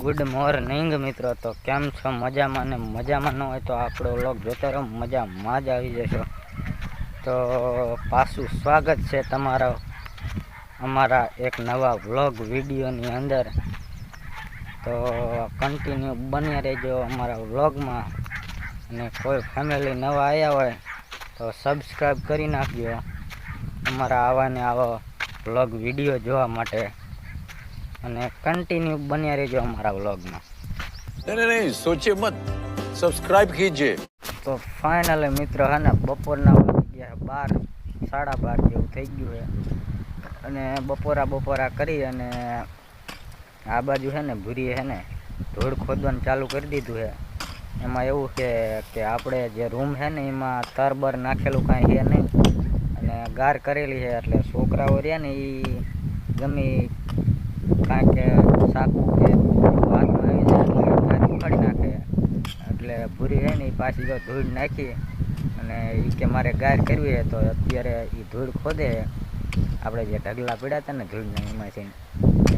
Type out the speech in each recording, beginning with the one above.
Good morning મિત્રો. તો કેમ છો? મજામાં ને મજામાં ન હોય તો આપણો વ્લોગ જોતા રહો. મજામાં જ આવી જશો. તો પાછું સ્વાગત છે તમારા અમારા એક નવા વ્લોગ વિડીયોની અંદર. તો કન્ટિન્યુ બન્યા રહેજો અમારા વ્લોગમાં અને કોઈ ફેમિલી નવા આવ્યા હોય તો સબસ્ક્રાઈબ કરી નાખજો. અમારા આવા ને આવા વ્લોગ વીડિયો જોવા માટે. અને કન્ટિન્યુ બન્યા રહેજો અમારા વ્લોગમાં નહીં નહીં સોચે મત. સબસ્ક્રાઇબ કીજે. તો ફાઇનલ મિત્ર હા બપોરના ગયા બાર સાડા બાર જેવું થઈ ગયું છે. અને બપોરા બપોરા કરી અને આ બાજુ છે ને ભૂરીએ છે ને ધૂળ ખોદવાનું ચાલુ કરી દીધું છે. એમાં એવું છે કે આપણે જે રૂમ છે ને એમાં તરબર નાખેલું કાંઈ છે નહીં. અને ગાર કરેલી છે એટલે છોકરાઓ રહ્યા ને એ ગમે કારણ કે સાકું કે હાથમાં આવી જાય એટલે ભાત નાખે. એટલે ભૂરી રહે ને એ પાછી જો ધૂળ નાખી અને એ કે મારે ગાર કરવી હોય તો અત્યારે એ ધૂળ ખોદે. આપણે જે ઢગલા પડ્યા હતા ને ધૂળના છે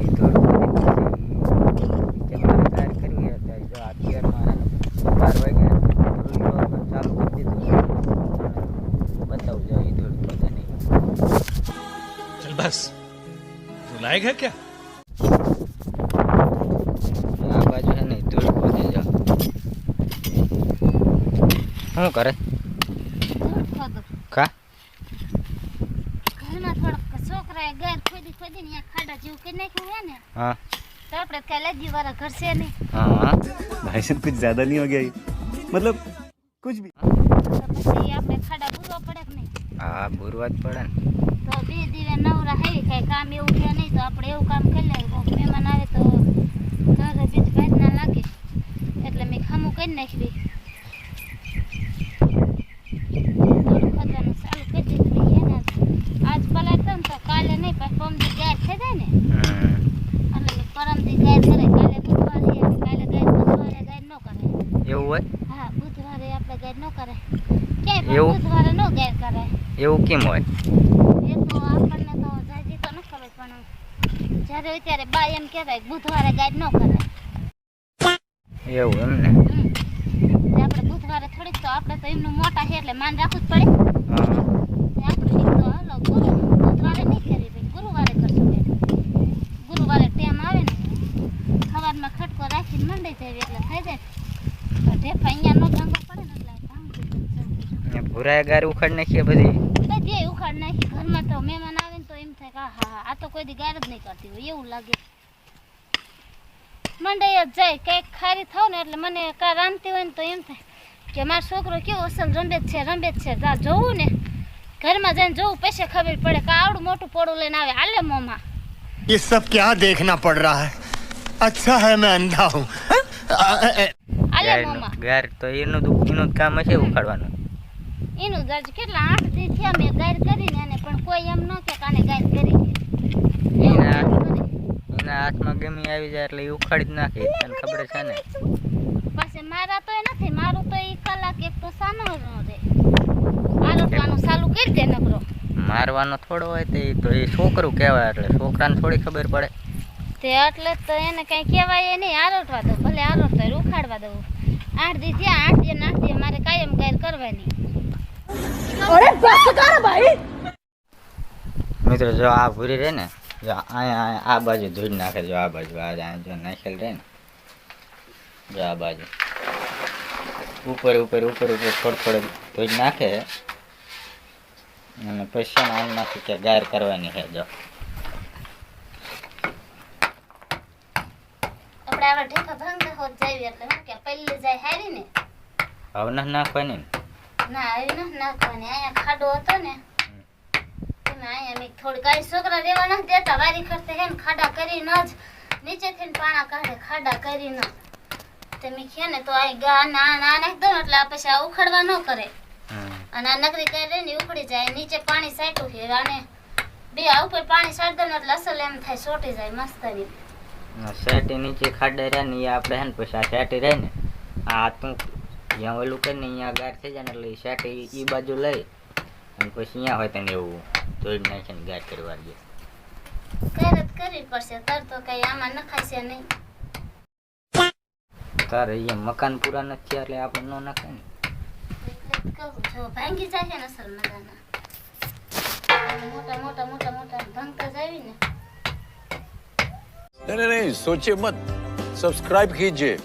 એ ધૂળ ખોદી કે મારે ગાર કરવી હોય તો જો અત્યારમાં બાર વાગ્યા ચાલુ કરી દીધું. બતાવું જો એ ધૂળ ખોદે નહીં. બસ. લાયક હે ક્યાં? શું કરે? ખા? ઘરમાં થોડોક છોકરાએ ઘર ખોદી ખોદીને અહીંયા ખાડા જેવું કરી નાખ્યું હોય ને હા. તો આપણે કાલે લગી વાળા ઘર છે ને હા. ભાઈ સાહેબ કુછ જ્યાદા નહીં હો ગયા મતલબ કુછ ભી પછી આપણે ખાડા બુરવા પડે કે નહીં? હા બુરવા જ પડે તો બે દિવસ નવરા હે કઈ કામ એવું કે નહીં તો આપણે એવું કામ કરી લે મહેમાન ગાય ન કરે. ક્યાંય એવું? બુધવારે નો ગાય કરે. એવું કેમ હોય? એ તો આપણને તો જાજી તો ન ખબર પણ જ્યારે હોય ત્યારે બા એમ કહેતા બુધવારે ગાય ન કરે. એવું એમ ને? આપણે બુધવારે થોડીક તો આપણે તો એમનું મોટા છે એટલે માન રાખવું જ પડે. આપણે તો હાલો ગુરુ બુધવારે નહીં કરી ભાઈ ગુરુવારે કરશું ગુરુવારે ટેમ આવે ને સવારમાં ખટકો રાખીને મંડી જાય એટલે થઈ જાય. તો ઢેફા અહીંયા નો ભાંગી દીધું. ને ભૂરાએ ગાર ઉખાડ નાખીએ બધી બધી ઉખાડ નાખી ઘરમાં તો મહેમાન આવે ને તો એમ થાય કે આ હા હા આ તો કોઈ દી ગાર જ નહીં કરતી હોય એવું લાગે મંડાઈ જ જાય કંઈક ખારી થાવ ને એટલે મને કા રાંધતી હોય ને તો એમ થાય કે મારો છોકરો કેવો અસલ રંબે જ છે રંબે જ છે જા જોવું ને ઘરમાં જઈને જોવું પછી ખબર પડે કે આવડું મોટું પોળું લઈને આવે હાલે મોમાં ये सब क्या देखना पड़ रहा है अच्छा है मैं अंधा हूँ હાલે ગારનું- મોમાં ગાર તો એનું જ એનું જ કામ હશે ઉખાડવાનું એનું દર્જ કેટલા આઠ દી થયા મેં ગાયર કરીને એને પણ કોઈ એમ ન કે કાને ગાયર કરી એના-. એના હાથમાં ગમી આવી જાય એટલે એ ઉખાડી જ નાખે તને ખબર છે ને? પાસે મારા તો એ નથી મારું તો એ કલાક એક તો સાનો રે આરોટવાનું ચાલુ કરી દે નકરો મારવાનો થોડો હોય તો એ તો એ છોકરું કહેવાય એટલે છોકરાને થોડી ખબર પડે. તે એટલે તો એને કઈ કહેવાય નહીં આરોટવા દઉં ભલે આરોટતો ઉખાડવા દઉં. આઠ દી થયા આઠ દી નાખ દી મારે કાયમ કાયર કરવાની. મિત્રો જો આ ભૂરી રહે ને જો અહીંયા અહીંયા આ બાજુ ધૂળ નાખે જો આ બાજુ આ અહીંયા જો નાખેલ રહે ને જો આ બાજુ ઉપર ઉપર ઉપર ઉપર થોડું થોડું ધૂળ નાખે અને પછી આમ નાખી કે ગાયર કરવાની છે જો આપણે આવા ઢેફા ભાંગતા હોત જાવી એટલે શું કે પહેલી જાય હારી ને હવે ન નાખવાની ને ના નથી નાખવાની અહીંયા ખાડો હતો ને. અહીંયા મેં થોડી કાંઈ છોકરા રહેવા નથી દેતા વારી ખર્ચે હે ને ખાડા કરીને જ. નીચેથી પાણા કાઢે ખાડા કરી ન. મેં ખે ને તો અહીં ગા ના ના નાખી દો એટલે આ પછી આ ઉખડવા ન કરે. અને આ નકરી કરી રહી ને ઉખડી જાય નીચે પાણી સાટું છે અને બે આ ઉપર પાણી સાટ દઉં એટલે અસલ એમ થાય સોટી જાય મસ્તની આ નીચે ખાડે રહે ને એ આપણે હે ને પછી આ શેટી રહે ને આ તું જ્યાં ઓલું કે ને અહીંયા ગાઢ થઈ જાય ને એટલે શેક એ બાજુ લઈ અને પછી અહીંયા હોય તને એવું ધોઈ નાખીને ગાઢ કરવા દે. કરત કરવી પડશે આમાં નખાશે નહીં. તારે અહીંયા મકાન પૂરા નથી એટલે આપણે ન નખાય ને. કહું નહીં સોચે મત. સબસ્ક્રાઇબ કીજીએ